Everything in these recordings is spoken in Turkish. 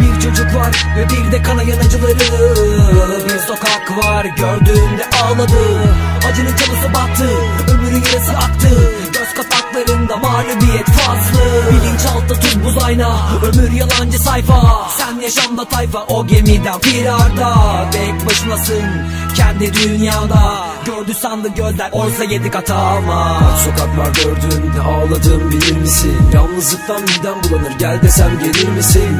Bir çocuk var ve bir de kanayan acıları Bir sokak var gördüğümde ağladı. Acını Bilinçaltı tuz buz ayna Ömür yalancı sayfa. Sen yaşamda tayfa O gemiden firarda. Tek başınasın kendi dünyada Gördü sandı gözler oysa yedi kat ama. Sokaklar gördüğümde ağladım bilir misin? Yalnızlıktan midem bulanır gel desem gelir misin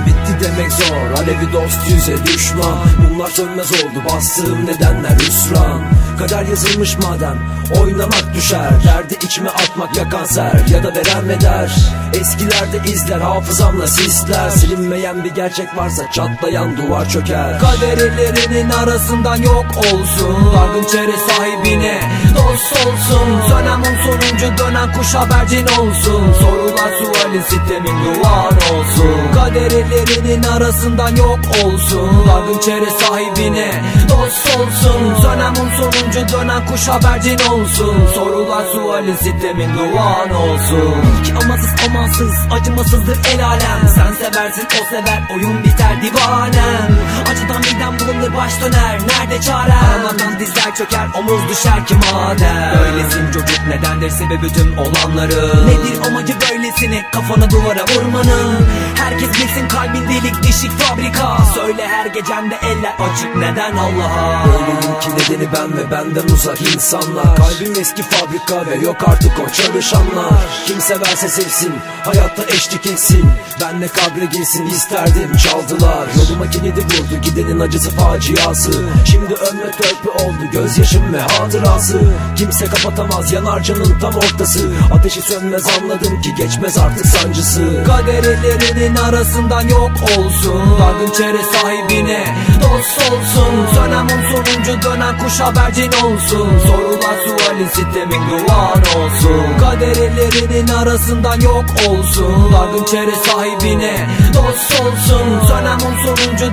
Zor. Alevi dost yüze düşman. Bunlar sönmez oldu bastığım nedenler hüsran. Kader yazılmış madem oynamak düşer. Derdi içime atmak ya kanser ya da veren der. Eskilerde izler hafızamla sisler. Silinmeyen bir gerçek varsa çatlayan duvar çöker. Kader ellerinin arasından yok olsun. Dargın çere sahibine dost olsun. Dönemin sonuncu dönen kuş habercin olsun. Sorular sualin sistemin duvar olsun. Kader ellerinin arasından yok olsun. Dargın çere sahibine dost olsun. Dönemin sonuncu dönen kuş habercin olsun. Sorular sualin sistemin duvar olsun. İlk amasız amansız acımasızdır el alem. Sen seversin o sever oyun biter divanem. Acıdan midem bulunur baş döner nerede çare Aramadan dizler çöker omuz düşer ki madem. Böylesin çocuk nedendir sebebi tüm olanları? Nedir amacı böylesini kafana duvara vurmanın? Herkes bilsin kalbin delik dişik fabrika. Söyle her gecende eller açık neden Allah'a? Böyleyim ki nedeni ben ve benden uzak insanlar. Kalbim eski fabrika ve yok artık o çalışanlar. Kim severse sevsin hayatta eşlik etsin. Benle kabre girsin isterdim çaldılar. Yoluma kilidi vurdu gidenin acısı faciası. Şimdi ölme törpü oldu gözyaşım ve hatırası. Kimse kapatamaz yanar canın tam ortası. Ateşi sönmez anladım ki geçmez artık sancısı. Kader ellerinin arasından yok olsun Dargın çere sahibine dost olsun. Dönemin sonuncu dönen kuş habercin olsun. Sorular sualin sistemin duvar olsun. Kader ellerinin arasından yok olsun. Dargın çere sahibine dost olsun. Dönemin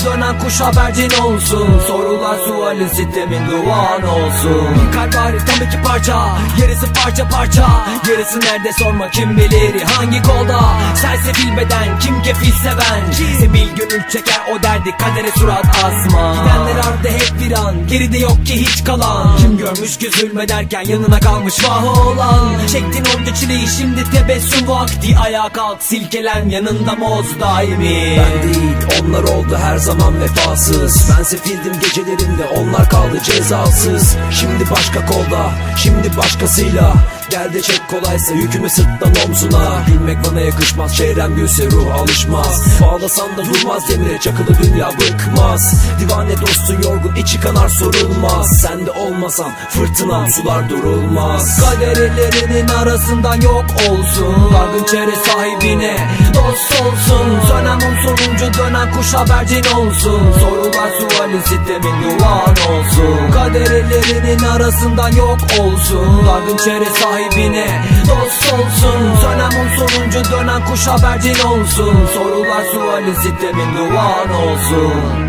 dönen kuş habercin olsun. Sorular sualin sistemin duvar olsun. Bir kalp hariç tam iki parça Yarısı parça parça. Yarısı nerede sorma kim bilir hangi kolda. Sersefil beden kim kefil seven. Sebil gönül çeker o derdi kadere surat asma. Gidenler ardı hep bir an geride yok ki hiç kalan. Kim görmüş ki zulmederken yanına kalmış vah olan Çektin onca çileyi şimdi tebessüm vakti. Ayağa kalk silkelen yanında moz daimi. Ben değil onlar oldu her zaman vefasız. Ben sefildim gecelerinde onlar kaldı cezasız. Şimdi başka kolda şimdi başkasıyla Gel de çek kolaysa yükümü sırttan omzuna. Gülmek bana yakışmaz çevrem gülse ruh alışmaz. Bağlasan da durmaz demire çakılı dünya bıkmaz. Divane dostun yorgun içi kanar sorulmaz. Sen de olmasan fırtınam sular durulmaz. Kader ellerinin arasından yok olsun. Dargın çere sahibine dost olsun. Dönemin sonuncu dönen kuş habercin olsun. Sorular sualin sistemin duvar olsun. Kader ellerinin arasından yok olsun. Dargın çere sahibine. Dost olsun Dönemin sonuncu dönen kuş habercin olsun. Sorular sualin sistemin duvar olsun